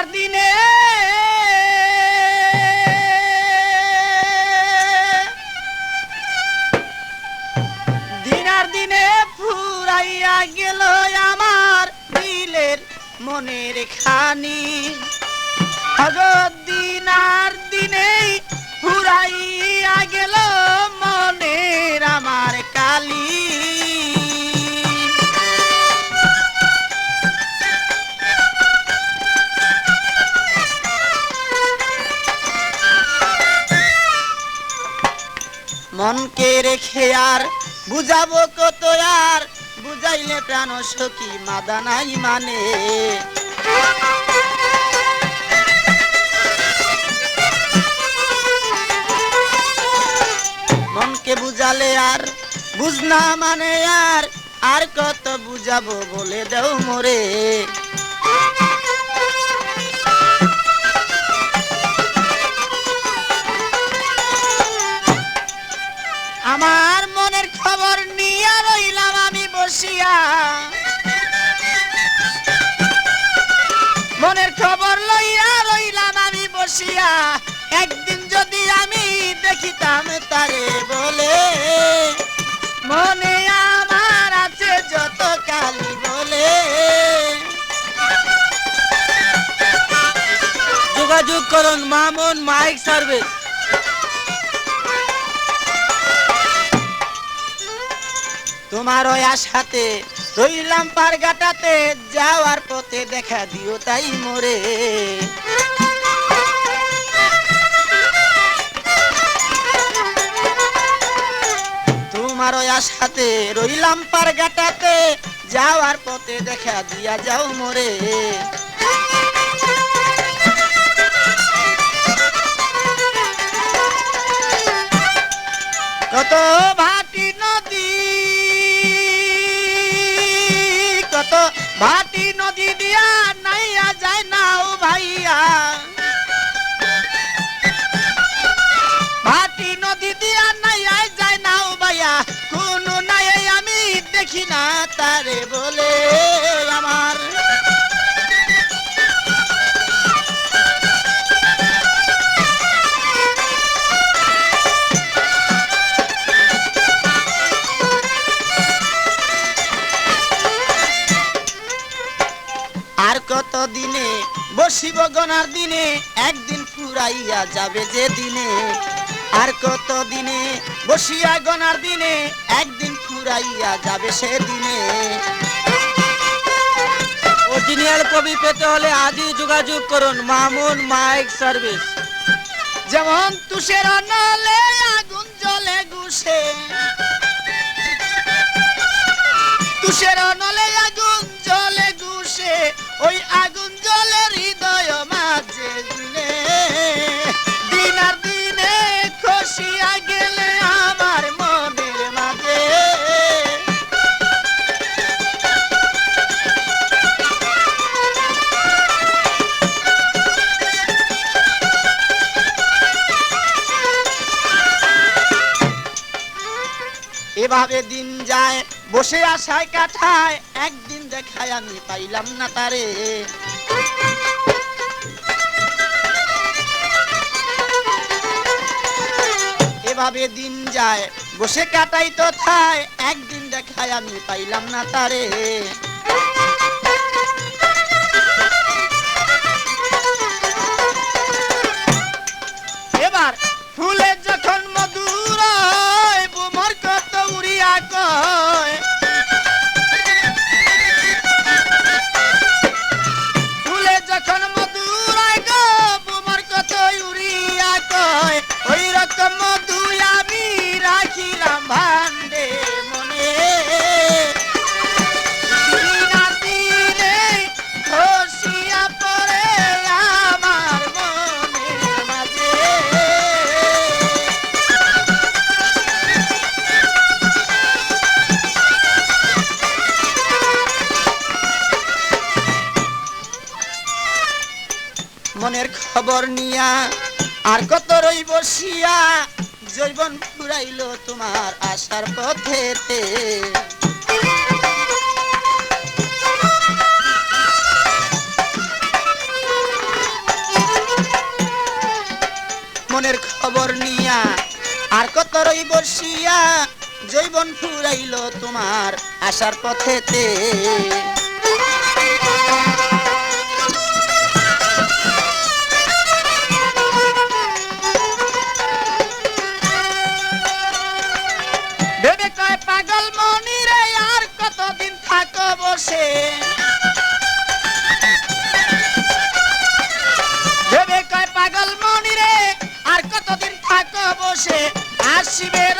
আর দিনে দিন আর দিনে ফুরাইয়া গেল আমার দিলের মনের খানি। হগত দিন ফুরাইয়া গেল মনের আমার মনকে রেখে আর বুঝাবো কত আর। বুঝাইলে প্রাণ সখী মাদানাই মানে। মনকে বুঝালে আর বুঝনা মানে আর। আর কত বুঝাবো বলে দেও মোরে। আমি বসিয়া মনের খবর লইয়া রইলাম আমি বসিয়া। একদিন যদি আমি দেখিতাম তারে বলে। মনে আমার আছে যত কালি বলে। যোগাযোগ করুন, মামুন মাইক সার্ভিস। তোমার ওই আশাতে রইলাম পারগাটাতে, যাওয়ার পথে দেখা দিও তাই মোরে। তোমার ওই আশাতে রইলাম পারগাটাতে, যাওয়ার পথে দেখা দিয়া যাও মোরে। কত ভাটি কত ভাটি নদী দিয়া নাইয়া যায় নাও ভাইয়া। ভাটি নদী দিয়া নাইয়া যায় নাও ভাইয়া। কোন নাই আমি দেখি না তারে বলে। দিনে বসিব গনার দিনে একদিন ফুরাইয়া যাবে যে দিনে। আর কত দিনে বসিয়া গনার দিনে একদিন ফুরাইয়া যাবে সে দিনে। অরিজিনাল কবি পেতে হলে আজই যোগাযোগ করুন মামুন মাইক সার্ভিস। যেমন তুষের নলে আগুন জলে গুছে তুষের নলে আগুন এভাবে দিন যায়, বসে আশায় কাঠায় একদিন দেখায় আমি পাইলাম না তারে। এভাবে দিন যায়, বসে কাটাই তো থায় একদিন দেখায় আমি পাইলাম না তারে। মনের খবর নিয়া, আর কত রই বসিয়া জৈবন ফুরাইল তোমার আশার পথে মনের খবর নিয়া, আর কত রই বসিয়া জৈবন ফুরাইল তোমার আশার পথেতে। কতদিন আসিবে